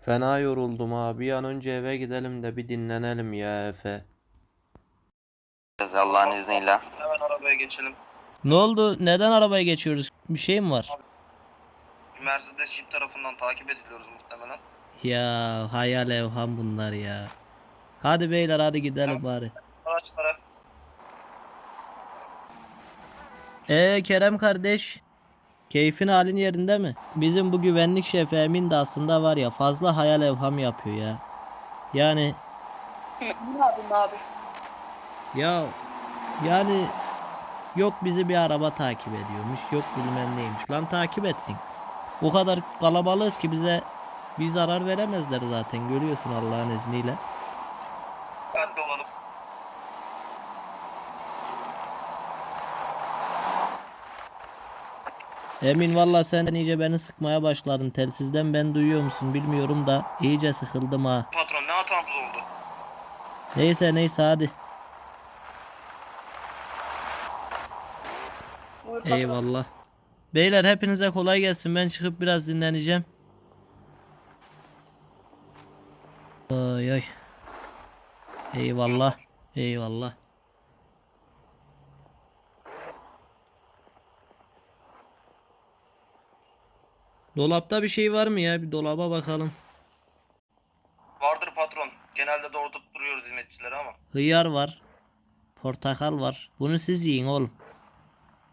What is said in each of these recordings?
Fena yoruldum abi. Bir an önce eve gidelim de bir dinlenelim ya Efe. Allah'ın izniyle. Hemen arabaya geçelim. Ne oldu? Neden arabaya geçiyoruz? Bir şey mi var? Mercedes Jeep tarafından takip ediliyoruz muhtemelen. Ya hayal evham bunlar ya. Hadi beyler hadi gidelim bari. Araçlara Ee Kerem kardeş. Keyfin halin yerinde mi? Bizim bu güvenlik şefi Emin de aslında var ya fazla hayal evham yapıyor ya. Yani Ne yapayım abi? ya yani yok bizi bir araba takip ediyormuş yok bilmem neymiş lan takip etsin. O kadar kalabalığız ki bize bir zarar veremezler zaten görüyorsun Allah'ın izniyle. dikkatli olalım. Emin valla sen iyice beni sıkmaya başladın. Telsizden ben duyuyor musun bilmiyorum da iyice sıkıldım ha. Patron ne hatamız oldu? Neyse neyse hadi. Buyur patron. Eyvallah. Beyler hepinize kolay gelsin. Ben çıkıp biraz dinleneceğim. Ay ay. Eyvallah. Eyvallah. Dolapta bir şey var mı ya? Bir dolaba bakalım. Vardır patron. Genelde doğrultup duruyoruz hizmetçileri ama. Hıyar var. Portakal var. Bunu siz yiyin oğlum.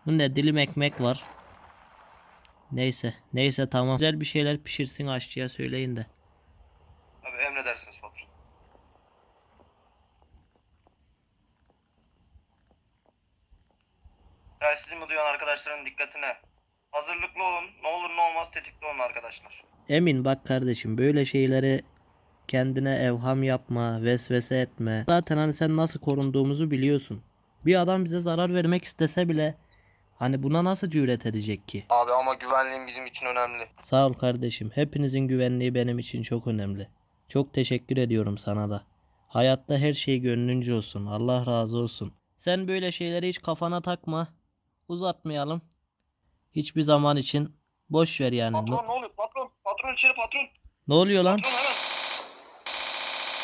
Bu ne dilim ekmek var. Neyse. Neyse tamam. Güzel bir şeyler pişirsin aşçıya söyleyin de. Abi emredersiniz patron. Telsizimi duyan arkadaşların dikkatine. Hazırlıklı olun. Ne olur ne olmaz tetikte olun arkadaşlar. Emin bak kardeşim böyle şeyleri kendine evham yapma, vesvese etme. Zaten hani sen nasıl korunduğumuzu biliyorsun. Bir adam bize zarar vermek istese bile hani buna nasıl cüret edecek ki? Abi ama güvenliğin bizim için önemli. Sağ ol kardeşim. Hepinizin güvenliği benim için çok önemli. Çok teşekkür ediyorum sana da. Hayatta her şey gönlünce olsun. Allah razı olsun. Sen böyle şeyleri hiç kafana takma. Uzatmayalım. Hiçbir zaman için boş ver yani. Patron ne oluyor? Patron, patron içeri patron. ne oluyor lan? Patron hemen.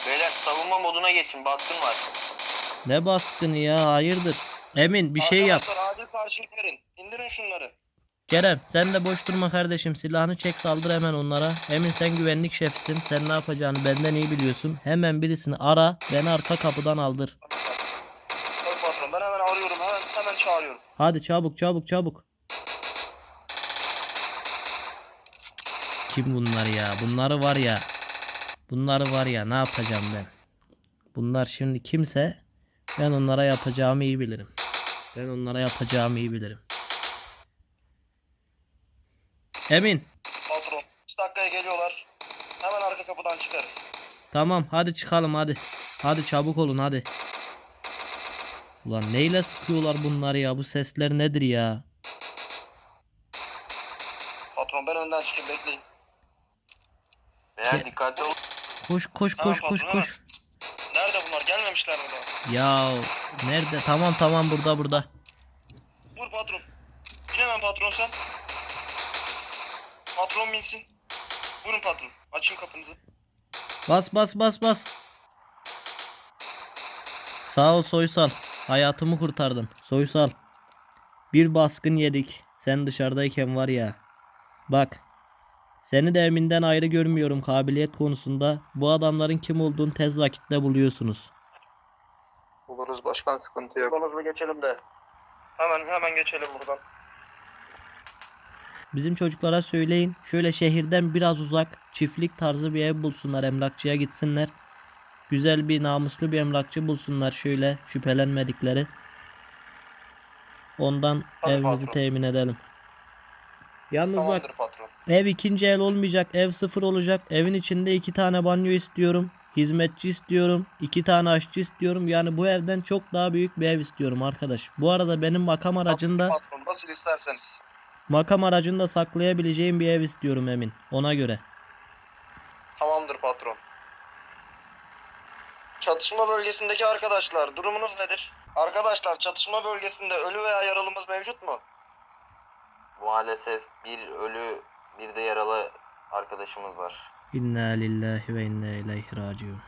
Beyler savunma moduna geçin baskın var. Ne baskını ya? Hayırdır? Emin bir şey yap. Arkadaşlar acil karşılık verin. İndirin şunları. Kerem sen de boş durma kardeşim. Silahını çek saldır hemen onlara. Emin sen güvenlik şefisin. Sen ne yapacağını benden iyi biliyorsun. Hemen birisini ara. Beni arka kapıdan aldır. Patron ben hemen arıyorum. Hemen, hemen çağırıyorum. Hadi çabuk çabuk çabuk. Kim bunlar ya? Bunları var ya. Bunları var ya ne yapacağım ben? Bunlar şimdi kimse ben onlara yapacağımı iyi bilirim. Ben onlara yapacağımı iyi bilirim. Emin. Patron. 3 dakikaya geliyorlar. Hemen arka kapıdan çıkarız. Tamam hadi çıkalım hadi. Hadi çabuk olun hadi. Ulan neyle sıkıyorlar bunları ya? Bu sesler nedir ya? Patron ben önden çıkayım bekleyin. Beyler dikkatli olun. Koş koş Tamam, koş koş patron, koş. Nerede bunlar? Gelmemişler mi daha? Ya nerede? Tamam tamam burada burada. Vur patron. Bin hemen patron sen. Patron binsin. Vurun patron. Açın kapınızı. Bas bas bas bas. Sağ ol Soysal. Hayatımı kurtardın. Soysal. Bir baskın yedik. Sen dışarıdayken var ya. Bak. Seni de Emin'den ayrı görmüyorum kabiliyet konusunda. Bu adamların kim olduğunu tez vakitte buluyorsunuz. Buluruz başkan sıkıntı yok. Hızlı geçelim de. Hemen hemen geçelim buradan. Bizim çocuklara söyleyin. Şöyle şehirden biraz uzak çiftlik tarzı bir ev bulsunlar. Emlakçıya gitsinler. Güzel bir namuslu bir emlakçı bulsunlar şöyle şüphelenmedikleri. Ondan Tabii evimizi patron. temin edelim. Yalnız bak Tamamdır patron. ev ikinci el olmayacak. Ev sıfır olacak. Evin içinde iki tane banyo istiyorum. Hizmetçi istiyorum. iki tane aşçı istiyorum. Yani bu evden çok daha büyük bir ev istiyorum arkadaş. Bu arada benim makam aracında Patron nasıl isterseniz. makam aracında saklayabileceğim bir ev istiyorum Emin. Ona göre. Tamamdır patron. Çatışma bölgesindeki arkadaşlar durumunuz nedir? Arkadaşlar çatışma bölgesinde ölü veya yaralımız mevcut mu? Maalesef bir ölü bir de yaralı arkadaşımız var. İnna lillahi ve inna ileyhi raciun.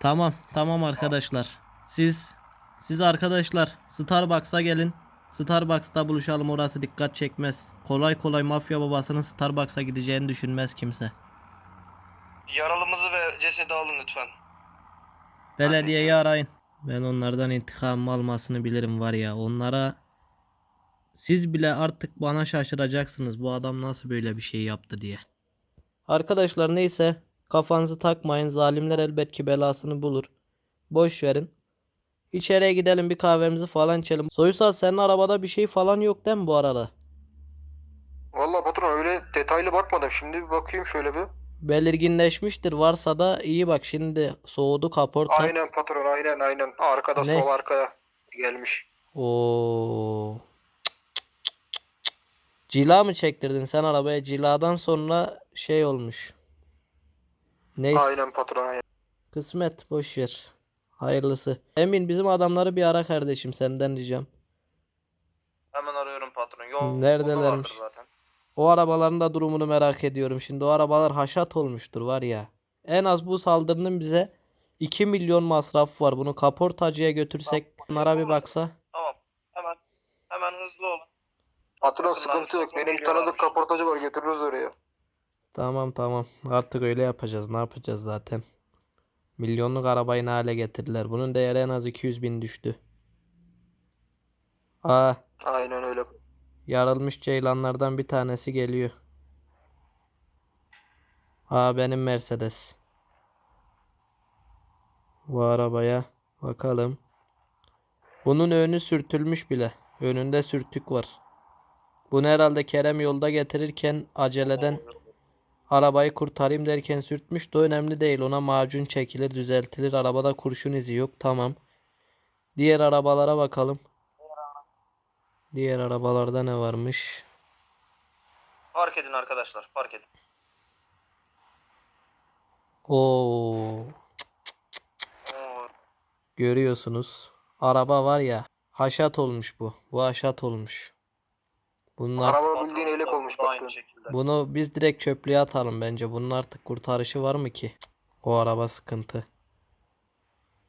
Tamam, tamam arkadaşlar. Siz siz arkadaşlar Starbucks'a gelin. Starbucks'ta buluşalım orası dikkat çekmez. Kolay kolay mafya babasının Starbucks'a gideceğini düşünmez kimse. Yaralımızı ve cesedi alın lütfen. Belediyeyi arayın. Ben onlardan intikam almasını bilirim var ya. Onlara siz bile artık bana şaşıracaksınız. Bu adam nasıl böyle bir şey yaptı diye. Arkadaşlar neyse kafanızı takmayın. Zalimler elbet ki belasını bulur. Boş verin. İçeriye gidelim bir kahvemizi falan içelim. Soysal senin arabada bir şey falan yok değil mi bu arada? Valla patron öyle detaylı bakmadım. Şimdi bir bakayım şöyle bir. Belirginleşmiştir. Varsa da iyi bak şimdi soğudu kaporta. Aynen patron aynen aynen. Arkada Ne? sol arkaya gelmiş. Oo. Cila mı çektirdin sen arabaya? Ciladan sonra şey olmuş. Neyse. Aynen patron aynen. Kısmet boş ver. Hayırlısı. Emin bizim adamları bir ara kardeşim senden ricam. Hemen arıyorum patron. Yol Neredelermiş? zaten. O arabaların da durumunu merak ediyorum. Şimdi o arabalar haşat olmuştur var ya. En az bu saldırının bize 2 milyon masrafı var. Bunu kaportacıya götürsek bunlara bir baksa. Tamam. Hemen hemen hızlı olun. Patron sıkıntı yok. Benim tanıdık kaportacı var. Götürürüz oraya. Tamam tamam. Artık öyle yapacağız. Ne yapacağız zaten? Milyonluk arabayı ne hale getirdiler. Bunun değeri en az 200 bin düştü. Aa, Aynen öyle. yarılmış ceylanlardan bir tanesi geliyor. Aa benim Mercedes. Bu arabaya bakalım. Bunun önü sürtülmüş bile. Önünde sürtük var. Bunu herhalde Kerem yolda getirirken aceleden Arabayı kurtarayım derken sürtmüş de önemli değil. Ona macun çekilir, düzeltilir. Arabada kurşun izi yok. Tamam. Diğer arabalara bakalım. Diğer arabalarda ne varmış? Park edin arkadaşlar. Park edin. Oo, görüyorsunuz. Araba var ya. Haşat olmuş bu. Bu haşat olmuş. Bunlar Araba bildiğin elek olmuş. Aynı şekilde. bunu biz direkt çöplüğe atalım bence. Bunun artık kurtarışı var mı ki? Cık, O araba sıkıntı.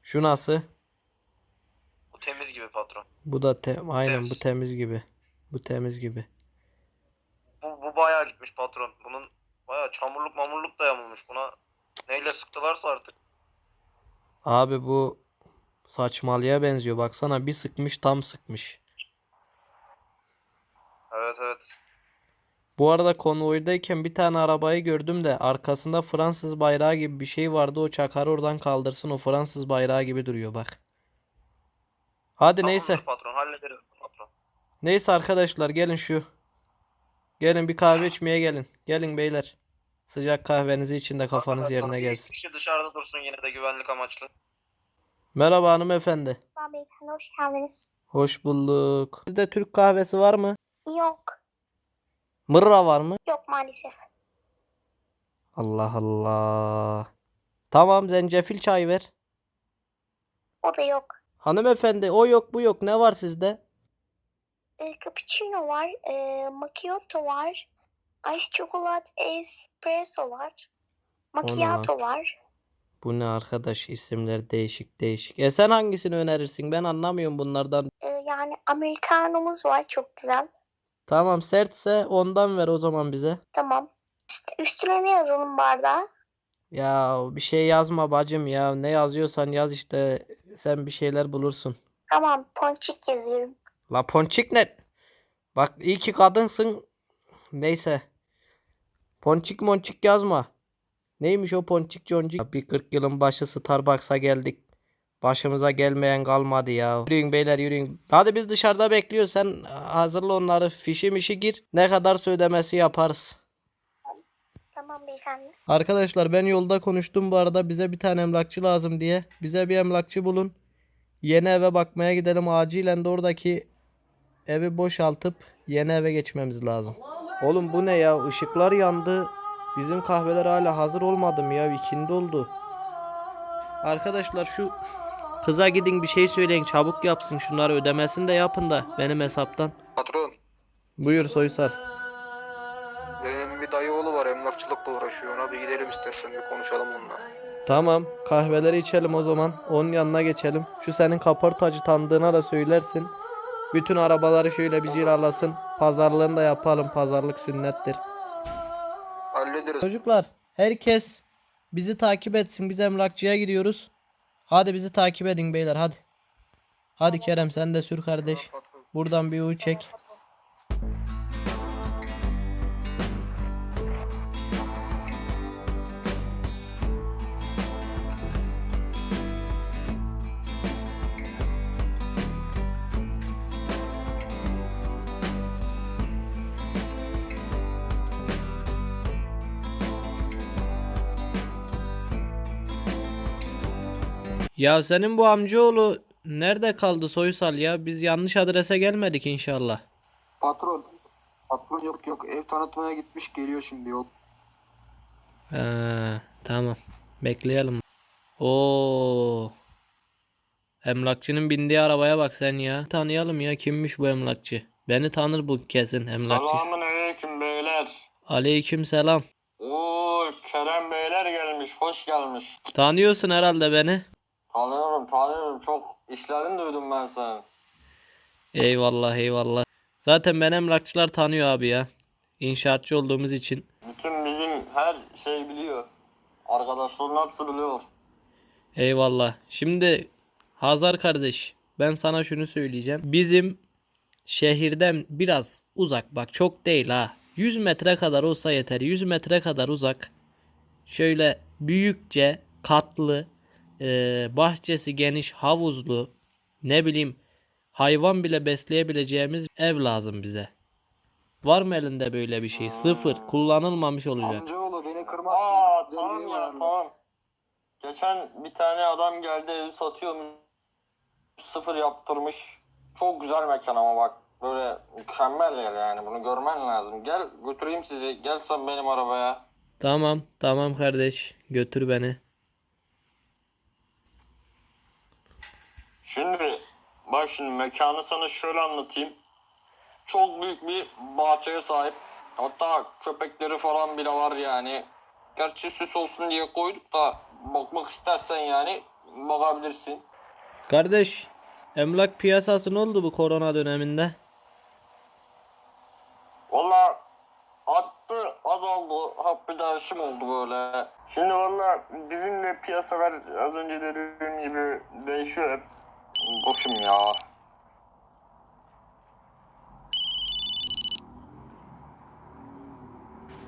Şu nasıl? Bu temiz gibi patron. Bu da te aynen bu Temiz. temiz gibi. Bu temiz gibi. Bu, bu bayağı gitmiş patron. Bunun bayağı çamurluk mamurluk da yamulmuş. Buna neyle sıktılarsa artık. Abi bu saçmalığa benziyor. Baksana bir sıkmış tam sıkmış. Evet evet. Bu arada konvoydayken bir tane arabayı gördüm de arkasında Fransız bayrağı gibi bir şey vardı. O çakarı oradan kaldırsın. O Fransız bayrağı gibi duruyor bak. Hadi neyse. Tamamdır patron hallederiz patron. Neyse arkadaşlar gelin şu. Gelin bir kahve içmeye gelin. Gelin beyler. Sıcak kahvenizi için de kafanız Arkadaşlar, yerine bir gelsin. kişi dışarıda dursun yine de güvenlik amaçlı. Merhaba hanımefendi. Beyefendi hoş geldiniz. Hoş bulduk. Sizde Türk kahvesi var mı? Yok. Mırra var mı? Yok maalesef. Allah Allah. Tamam zencefil çay ver. O da yok. Hanımefendi o yok bu yok ne var sizde? E, cappuccino var. E, macchiato var. Ice chocolate espresso var. Macchiato var. Bu ne arkadaş isimler değişik değişik. E sen hangisini önerirsin? Ben anlamıyorum bunlardan. E, yani americanomuz var çok güzel. Tamam sertse ondan ver o zaman bize. Tamam. Üst- üstüne ne yazalım bardağa? Ya bir şey yazma bacım ya. Ne yazıyorsan yaz işte. Sen bir şeyler bulursun. Tamam ponçik yazıyorum. La ponçik ne? Bak iyi ki kadınsın. Neyse. Ponçik monçik yazma. Neymiş o ponçik concik? Bir 40 yılın başı Starbucks'a geldik. Başımıza gelmeyen kalmadı ya. Yürüyün beyler yürüyün. Hadi biz dışarıda bekliyoruz. Sen hazırla onları. Fişi mişi gir. Ne kadar ödemesi yaparız. Tamam beyefendi. Arkadaşlar ben yolda konuştum bu arada. Bize bir tane emlakçı lazım diye. Bize bir emlakçı bulun. Yeni eve bakmaya gidelim. Acilen de oradaki evi boşaltıp yeni eve geçmemiz lazım. Oğlum bu ne ya? Işıklar yandı. Bizim kahveler hala hazır olmadı mı ya? İkindi oldu. Arkadaşlar şu kıza gidin bir şey söyleyin. Çabuk yapsın şunları ödemesini de yapın da benim hesaptan. Patron. Buyur Soysal. Benim bir dayı oğlu var emlakçılıkla uğraşıyor. Ona bir gidelim istersen bir konuşalım onunla. Tamam kahveleri içelim o zaman. Onun yanına geçelim. Şu senin kaportacı tanıdığına da söylersin. Bütün arabaları şöyle bir cilalasın. Pazarlığını da yapalım. Pazarlık sünnettir. Hallederiz. Çocuklar herkes bizi takip etsin. Biz emlakçıya gidiyoruz. Hadi bizi takip edin beyler hadi. Hadi Kerem sen de sür kardeş. Buradan bir U çek. Ya senin bu amcaoğlu nerede kaldı Soysal ya? Biz yanlış adrese gelmedik inşallah. Patron. Patron yok yok ev tanıtmaya gitmiş geliyor şimdi yol. Ee, tamam. Bekleyelim. Oo. Emlakçının bindiği arabaya bak sen ya. Tanıyalım ya kimmiş bu emlakçı? Beni tanır bu kesin emlakçı. Selamun aleyküm beyler. Aleyküm selam. Oo Kerem beyler gelmiş. Hoş gelmiş. Tanıyorsun herhalde beni. Tanıyorum tanıyorum. Çok işlerini duydum ben senin. Eyvallah eyvallah. Zaten ben emlakçılar tanıyor abi ya. İnşaatçı olduğumuz için. Bütün bizim her şey biliyor. Arkadaşların hepsi biliyor. Eyvallah. Şimdi Hazar kardeş ben sana şunu söyleyeceğim. Bizim şehirden biraz uzak bak çok değil ha. 100 metre kadar olsa yeter. 100 metre kadar uzak. Şöyle büyükçe katlı eee, bahçesi geniş havuzlu ne bileyim hayvan bile besleyebileceğimiz ev lazım bize. Var mı elinde böyle bir şey? Sıfır. Kullanılmamış olacak. Amcaoğlu beni kırmazsın. Aa tamam ya tamam. Geçen bir tane adam geldi evi satıyormuş. Sıfır yaptırmış. Çok güzel mekan ama bak. Böyle mükemmel yer yani. Bunu görmen lazım. Gel götüreyim sizi. Gel sen benim arabaya. Tamam, tamam kardeş. Götür beni. Şimdi bak şimdi mekanı sana şöyle anlatayım. Çok büyük bir bahçeye sahip. Hatta köpekleri falan bile var yani. Gerçi süs olsun diye koyduk da bakmak istersen yani bakabilirsin. Kardeş, emlak piyasası ne oldu bu korona döneminde? Valla arttı azaldı. Bir değişim oldu böyle. Şimdi valla bizim de piyasalar az önce dediğim gibi değişiyor hep. Boşum ya.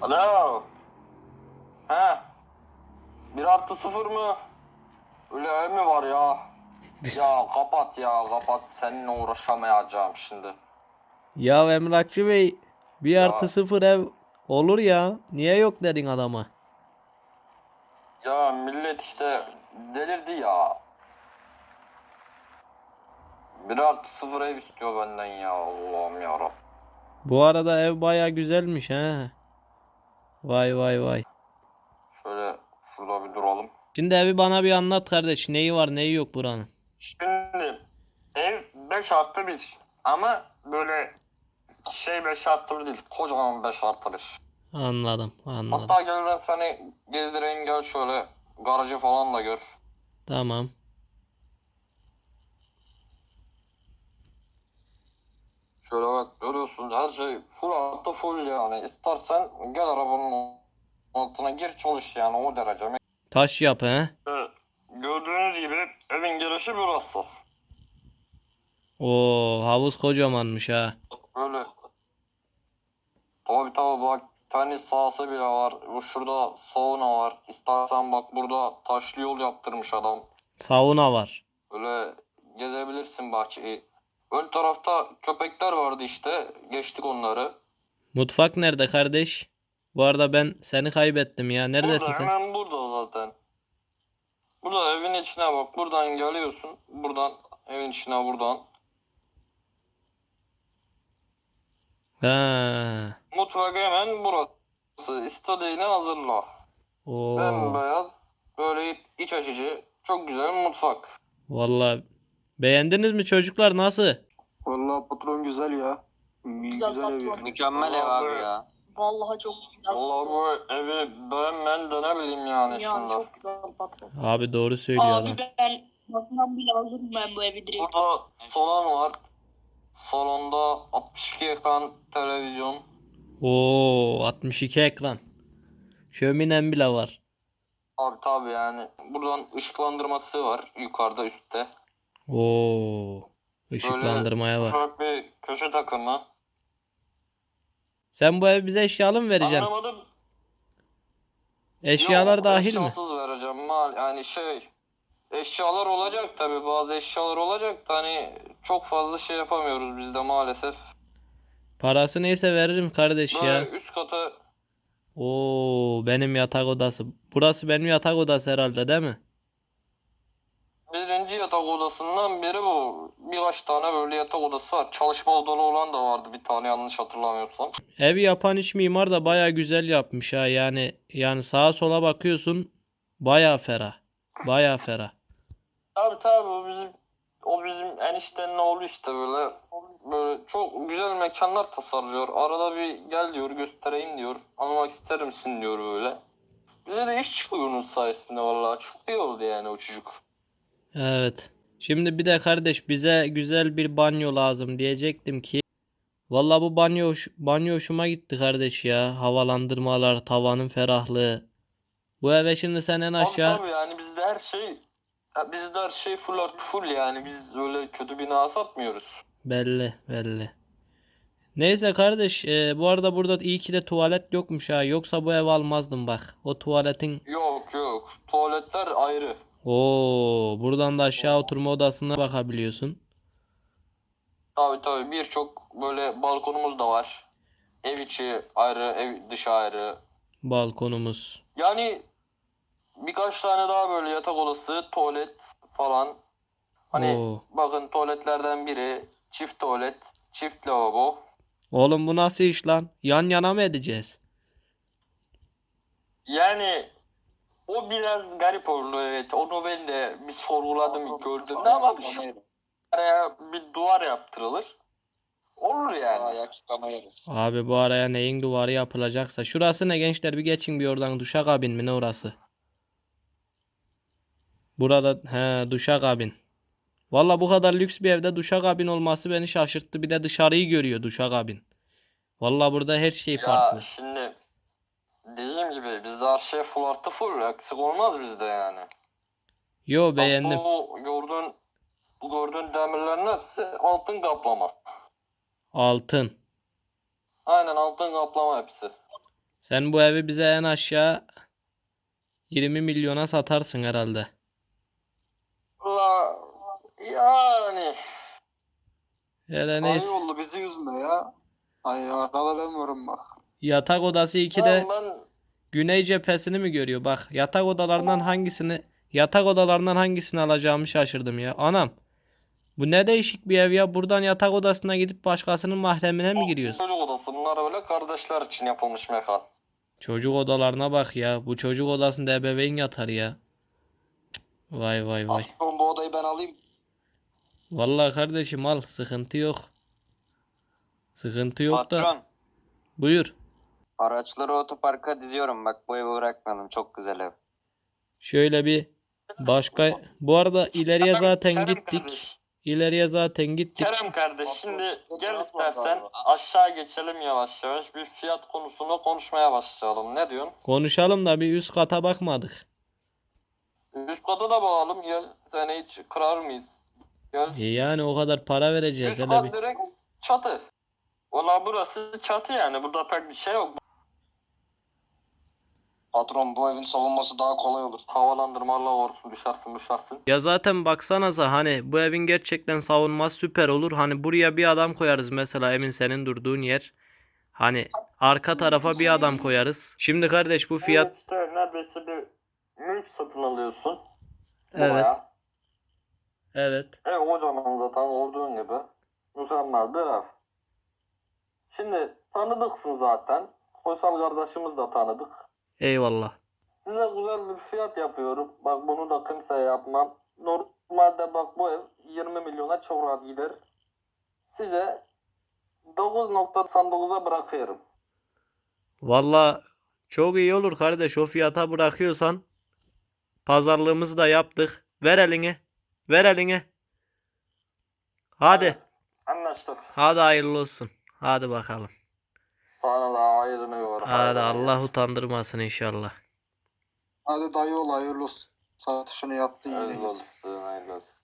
Alo. He. Bir artı sıfır mı? Öyle ev mi var ya? Ya kapat ya kapat. Seninle uğraşamayacağım şimdi. Ya emlakçı bey, bir Ya. artı sıfır ev olur ya. Niye yok dedin adama? Ya millet işte delirdi ya. Bir artı sıfır ev istiyor benden ya Allah'ım ya Bu arada ev baya güzelmiş ha. Vay vay vay. Şöyle şurada bir duralım. Şimdi evi bana bir anlat kardeş. Neyi var neyi yok buranın. Şimdi ev 5 artı 1 ama böyle şey 5 artı 1 değil kocaman 5 artı 1. Anladım anladım. Hatta gel ben seni gezdireyim gel şöyle garajı falan da gör. Tamam. Şöyle bak görüyorsun her şey full artı full yani. İstersen gel arabanın altına gir çalış yani o derece. Taş yapı he. Evet. Gördüğünüz gibi evin girişi burası. Oo havuz kocamanmış ha. Böyle. Tabi tabi bak tenis sahası bile var. Bu şurada sauna var. İstersen bak burada taşlı yol yaptırmış adam. Sauna var. Böyle gezebilirsin bahçeyi. Ön tarafta köpekler vardı işte. Geçtik onları. Mutfak nerede kardeş? Bu arada ben seni kaybettim ya. Neredesin burada sen? hemen burada zaten. Burada evin içine bak. Buradan geliyorsun. Buradan evin içine buradan. Ha. Mutfak hemen burası. İstediğini hazırla. Oo. Bembeyaz. Böyle iç açıcı. Çok güzel mutfak. Vallahi beğendiniz mi çocuklar nasıl? Vallahi patron güzel ya. Güzel, ev patron. yani. Mükemmel ev abi ya. Vallahi çok güzel. Vallahi bu evi beğenmeyen de ne bileyim yani Yani şimdi. çok güzel patron. Abi doğru söylüyor adam. Abi ben bakmam bile alırım ben bu evi direkt. Burada salon var. Salonda 62 ekran televizyon. Oo 62 ekran. Şöminem bile var. Abi tabi yani. Buradan ışıklandırması var yukarıda üstte. Oo ışıklandırmaya bak. Ufak bir köşe takımı. Sen bu evi bize eşyalı mı vereceksin? Anlamadım. Eşyalar Yok, dahil mi? eşyasız vereceğim mal yani şey eşyalar olacak tabi bazı eşyalar olacak da hani çok fazla şey yapamıyoruz biz de maalesef. Parası neyse veririm kardeş Böyle ya. üst kata Oo benim yatak odası. Burası benim yatak odası herhalde değil mi? Birinci yatak odasından biri bu. Birkaç tane böyle yatak odası var. Çalışma odalı olan da vardı bir tane yanlış hatırlamıyorsam. Evi yapan iç mimar da baya güzel yapmış ha. Yani yani sağa sola bakıyorsun baya ferah. Baya ferah. Tabi tabi o bizim o bizim eniştenin oğlu işte böyle böyle çok güzel mekanlar tasarlıyor. Arada bir gel diyor göstereyim diyor. Anlamak ister misin diyor böyle. Bize de iş çıkıyor onun sayesinde vallahi. Çok iyi oldu yani o çocuk. Evet. Şimdi bir de kardeş bize güzel bir banyo lazım diyecektim ki. Valla bu banyo banyo hoşuma gitti kardeş ya. Havalandırmalar, tavanın ferahlığı. Bu eve şimdi sen en Tabii aşağı tabii yani bizde her şey bizde her şey full artı full yani biz öyle kötü bina satmıyoruz. belli belli. Neyse kardeş e, bu arada burada iyi ki de tuvalet yokmuş ha. Yoksa bu ev almazdım bak. O tuvaletin Yok yok tuvaletler ayrı. Oo, buradan da aşağı oturma odasına bakabiliyorsun. Tabii tabii birçok böyle balkonumuz da var. Ev içi ayrı, ev dışı ayrı. Balkonumuz. Yani birkaç tane daha böyle yatak odası, tuvalet falan. Hani Oo. bakın tuvaletlerden biri çift tuvalet, çift lavabo. Oğlum bu nasıl iş lan? Yan yana mı edeceğiz? Yani o biraz garip oldu evet. Onu ben de bir sorguladım gördüğümde ama şu araya bir duvar yaptırılır. Olur yani. Abi bu araya neyin duvarı yapılacaksa. Şurası ne gençler bir geçin bir oradan duşakabin mi ne orası? Burada he duşakabin. Valla bu kadar lüks bir evde duşakabin olması beni şaşırttı. Bir de dışarıyı görüyor duşakabin. Valla burada her şey Ya farklı. şimdi dediğim gibi bizde her şey full artı full. Eksik olmaz bizde yani. Yo Bak beğendim. Bu gördüğün, bu gördüğün demirlerin hepsi altın kaplama. Altın. Aynen altın kaplama hepsi. Sen bu evi bize en aşağı 20 milyona satarsın herhalde. La yani Hele neyse. oldu bizi üzme ya. Ay arada ben varım bak. Yatak odası 2'de ben, ben güney cephesini mi görüyor? Bak yatak odalarından hangisini yatak odalarından hangisini alacağımı şaşırdım ya. Anam. Bu ne değişik bir ev ya. Buradan yatak odasına gidip başkasının mahremine mi giriyorsun? çocuk odası bunlar öyle kardeşler için yapılmış mekan. Çocuk odalarına bak ya. Bu çocuk odasında ebeveyn yatar ya. Cık, Vay vay vay. Patron bu odayı ben alayım. Vallahi kardeşim al. Sıkıntı yok. Sıkıntı yok da. Patron, Buyur. Araçları otoparka diziyorum. Bak bu evi bırakmayalım. Çok güzel ev. Şöyle bir başka bu arada ileriye zaten Kerem gittik. kardeş. İleriye zaten gittik. Kerem kardeş şimdi gel istersen aşağı geçelim yavaş yavaş bir fiyat konusunu konuşmaya başlayalım. Ne diyorsun? Konuşalım da bir üst kata bakmadık. Üst kata da bağalım gel. Seni hiç kırar mıyız? Gel. E yani o kadar para vereceğiz Üst hele kat bir. direkt çatı. Valla burası çatı yani. Burada pek bir şey yok. Patron bu evin savunması daha kolay olur. Havalandırma Allah korusun düşersin düşersin. Ya zaten baksanıza hani bu evin gerçekten savunması süper olur. Hani buraya bir adam koyarız mesela Emin senin durduğun yer. Hani arka tarafa bir adam koyarız. Şimdi kardeş bu fiyat Evet işte neredeyse bir mülk satın alıyorsun. Evet. Bayağı. evet. Ev kocaman zaten olduğun gibi. Mükemmel bir ev. Şimdi tanıdıksın zaten. Soysal kardeşimiz de tanıdık. Eyvallah. Size güzel bir fiyat yapıyorum. Bak bunu da kimseye yapmam. Normalde bak bu ev 20 milyona çok rahat gider. Size 9.99'a bırakıyorum. Valla çok iyi olur kardeş. O fiyata bırakıyorsan pazarlığımızı da yaptık. Ver eline. Ver eline. Hadi. Anlaştık. Hadi hayırlı olsun. Hadi bakalım. Sana da hayırını gör. Hadi Allah utandırmasın inşallah. Hadi dayı ol hayırlı olsun. Satışını yaptın yine. Hayırlı olsun, hayırlı olsun.